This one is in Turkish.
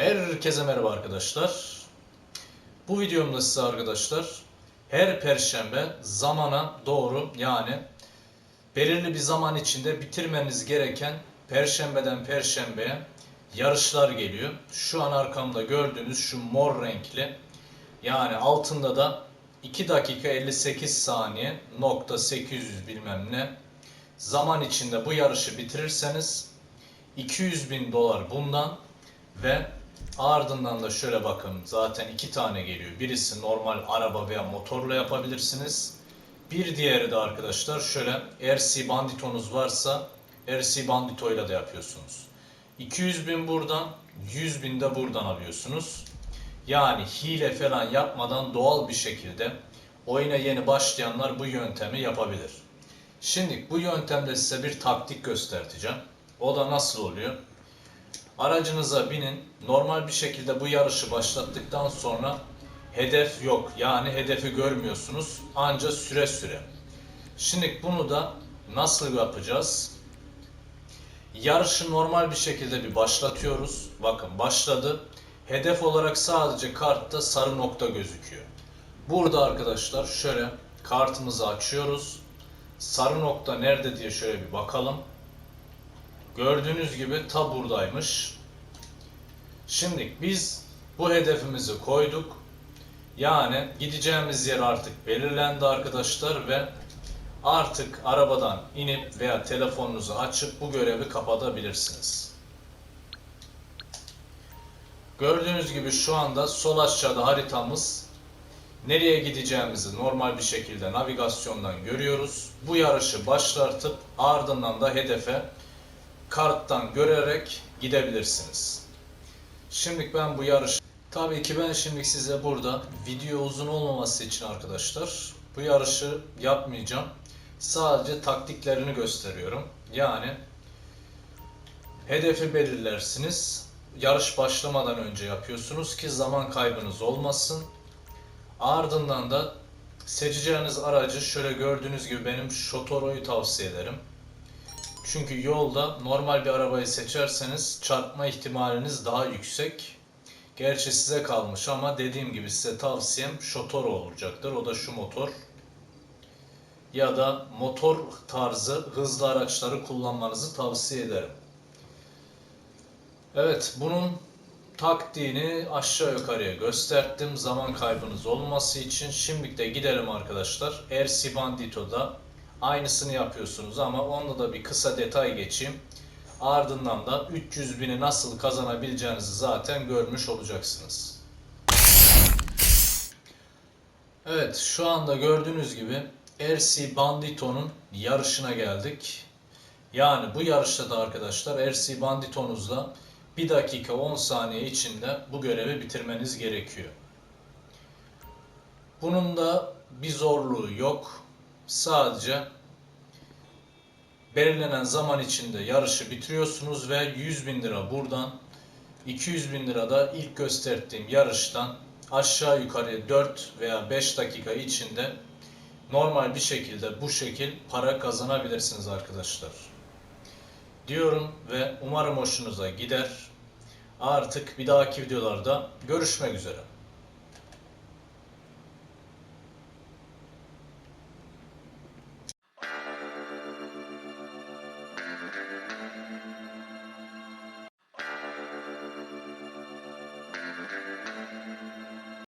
Herkese merhaba arkadaşlar. Bu videomda size arkadaşlar her perşembe zamana doğru yani belirli bir zaman içinde bitirmeniz gereken perşembeden perşembeye yarışlar geliyor. Şu an arkamda gördüğünüz şu mor renkli yani altında da 2 dakika 58 saniye nokta 800 bilmem ne zaman içinde bu yarışı bitirirseniz 200 bin dolar bundan ve ardından da şöyle bakın zaten iki tane geliyor. Birisi normal araba veya motorla yapabilirsiniz. Bir diğeri de arkadaşlar şöyle RC Bandito'nuz varsa RC Bandito ile de yapıyorsunuz. 200 bin buradan 100 bin de buradan alıyorsunuz. Yani hile falan yapmadan doğal bir şekilde oyuna yeni başlayanlar bu yöntemi yapabilir. Şimdi bu yöntemde size bir taktik göstereceğim. O da nasıl oluyor? Aracınıza binin. Normal bir şekilde bu yarışı başlattıktan sonra hedef yok. Yani hedefi görmüyorsunuz. Anca süre süre. Şimdi bunu da nasıl yapacağız? Yarışı normal bir şekilde bir başlatıyoruz. Bakın başladı. Hedef olarak sadece kartta sarı nokta gözüküyor. Burada arkadaşlar şöyle kartımızı açıyoruz. Sarı nokta nerede diye şöyle bir bakalım. Gördüğünüz gibi ta buradaymış. Şimdi biz bu hedefimizi koyduk. Yani gideceğimiz yer artık belirlendi arkadaşlar ve artık arabadan inip veya telefonunuzu açıp bu görevi kapatabilirsiniz. Gördüğünüz gibi şu anda sol aşağıda haritamız nereye gideceğimizi normal bir şekilde navigasyondan görüyoruz. Bu yarışı başlatıp ardından da hedefe karttan görerek gidebilirsiniz. Şimdi ben bu yarış tabii ki ben şimdi size burada video uzun olmaması için arkadaşlar bu yarışı yapmayacağım. Sadece taktiklerini gösteriyorum. Yani hedefi belirlersiniz. Yarış başlamadan önce yapıyorsunuz ki zaman kaybınız olmasın. Ardından da seçeceğiniz aracı şöyle gördüğünüz gibi benim Shotoro'yu tavsiye ederim. Çünkü yolda normal bir arabayı seçerseniz çarpma ihtimaliniz daha yüksek. Gerçi size kalmış ama dediğim gibi size tavsiyem Shotoro olacaktır. O da şu motor. Ya da motor tarzı hızlı araçları kullanmanızı tavsiye ederim. Evet, bunun taktiğini aşağı yukarıya gösterdim. Zaman kaybınız olması için. Şimdi de gidelim arkadaşlar. RC Bandito'da aynısını yapıyorsunuz ama onda da bir kısa detay geçeyim. Ardından da 300 bini nasıl kazanabileceğinizi zaten görmüş olacaksınız. Evet şu anda gördüğünüz gibi RC Bandito'nun yarışına geldik. Yani bu yarışta da arkadaşlar RC Bandito'nuzla 1 dakika 10 saniye içinde bu görevi bitirmeniz gerekiyor. Bunun da bir zorluğu yok. Sadece belirlenen zaman içinde yarışı bitiriyorsunuz ve 100 bin lira buradan 200 bin lira da ilk gösterdiğim yarıştan aşağı yukarı 4 veya 5 dakika içinde normal bir şekilde bu şekil para kazanabilirsiniz arkadaşlar. Diyorum ve umarım hoşunuza gider. Artık bir dahaki videolarda görüşmek üzere.